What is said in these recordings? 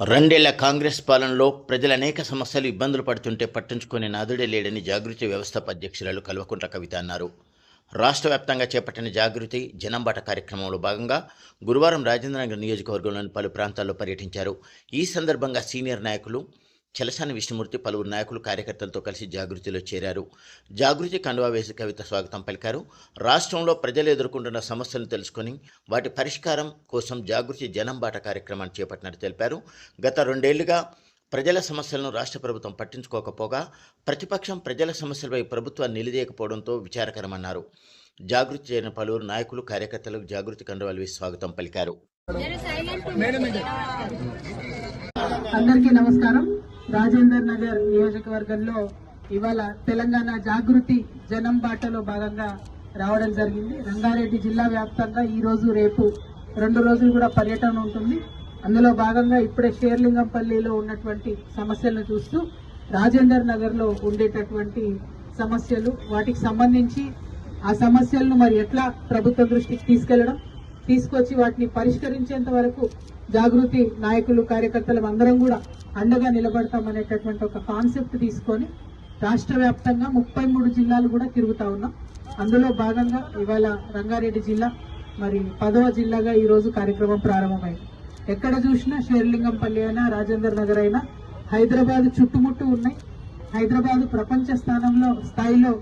రెండేళ్ళ కాంగ్రెస్ పాలనలో ప్రజలు అనేక సమస్యలు ఇబ్బందులు పడుతుంటే పట్టించుకునే నాదుడే లేడని జాగృతి వ్యవస్థాప అధ్యక్షురాలు కల్వకుంట్ల కవిత అన్నారు. రాష్ట్ర వ్యాప్తంగా చేపట్టిన జాగృతి జనంబాట కార్యక్రమంలో భాగంగా గురువారం రాజేంద్రనగర్ నియోజకవర్గంలోని పలు ప్రాంతాల్లో పర్యటించారు. ఈ సందర్భంగా సీనియర్ నాయకులు చలసాని విష్ణుమూర్తి పలువురు నాయకులు కార్యకర్తలతో కలిసి జాగృతిలో చేరారు. జాగృతి కండువా వేసి కవిత స్వాగతం పలికారు. రాష్ట్రంలో ప్రజలు ఎదుర్కొంటున్న సమస్యలను తెలుసుకొని వాటి పరిష్కారం కోసం జాగృతి జనం బాట కార్యక్రమాన్ని చేపట్టినట్టు తెలిపారు. గత రెండేళ్ళుగా ప్రజల సమస్యలను రాష్ట్ర ప్రభుత్వం పట్టించుకోకపోగా ప్రతిపక్షం ప్రజల సమస్యలపై ప్రభుత్వాన్ని నిలదీయకపోవడంతో విచారకరమన్నారు. జాగృతి చేరిన పలువురు నాయకులు కార్యకర్తలకు జాగృతి కండువాలు వేసి స్వాగతం పలికారు. అందరికీ నమస్కారం. రాజేందర్ నగర్ నియోజకవర్గంలో ఇవాళ తెలంగాణ జాగృతి జనం బాటలో భాగంగా రావడం జరిగింది. రంగారెడ్డి జిల్లా వ్యాప్తంగా ఈరోజు రేపు రెండు రోజులు కూడా పర్యటన ఉంటుంది. అందులో భాగంగా ఇప్పుడే షేర్లింగంపల్లిలో ఉన్నటువంటి సమస్యలను చూస్తూ రాజేందర్ నగర్లో ఉండేటటువంటి సమస్యలు వాటికి సంబంధించి ఆ సమస్యలను మరి ఎట్లా ప్రభుత్వ దృష్టికి తీసుకెళ్ళడం తీసుకొచ్చి వాటిని పరిష్కరించేంత వరకు జాగృతి నాయకులు కార్యకర్తలు అందరం కూడా అండగా నిలబడతామనేటటువంటి ఒక కాన్సెప్ట్ తీసుకొని రాష్ట్ర వ్యాప్తంగా ముప్పై మూడు జిల్లాలు కూడా తిరుగుతా ఉన్నాం. అందులో భాగంగా ఇవాళ రంగారెడ్డి జిల్లా మరి పదవ జిల్లాగా ఈరోజు కార్యక్రమం ప్రారంభమైంది. ఎక్కడ చూసినా షేర్లింగంపల్లి అయినా రాజేందర్ నగర్ అయినా హైదరాబాద్ చుట్టుముట్టు ఉన్నాయి. హైదరాబాద్ ప్రపంచ స్థానంలో స్థాయిలో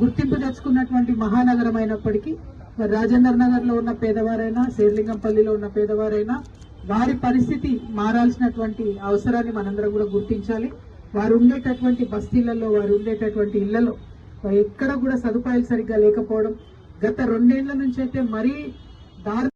గుర్తింపు తెచ్చుకున్నటువంటి మహానగరం అయినప్పటికీ మరి రాజేందర్ నగర్లో ఉన్న పేదవారైనా శేర్లింగంపల్లిలో ఉన్న పేదవారైనా వారి పరిస్థితి మారాల్సినటువంటి అవసరాన్ని మనందరం కూడా గుర్తించాలి. వారు ఉండేటటువంటి బస్తీలలో వారు ఉండేటటువంటి ఇళ్ళలో ఎక్కడ కూడా సదుపాయాలు సరిగ్గా లేకపోవడం గత రెండేళ్ళ నుంచి అయితే మరీ దారి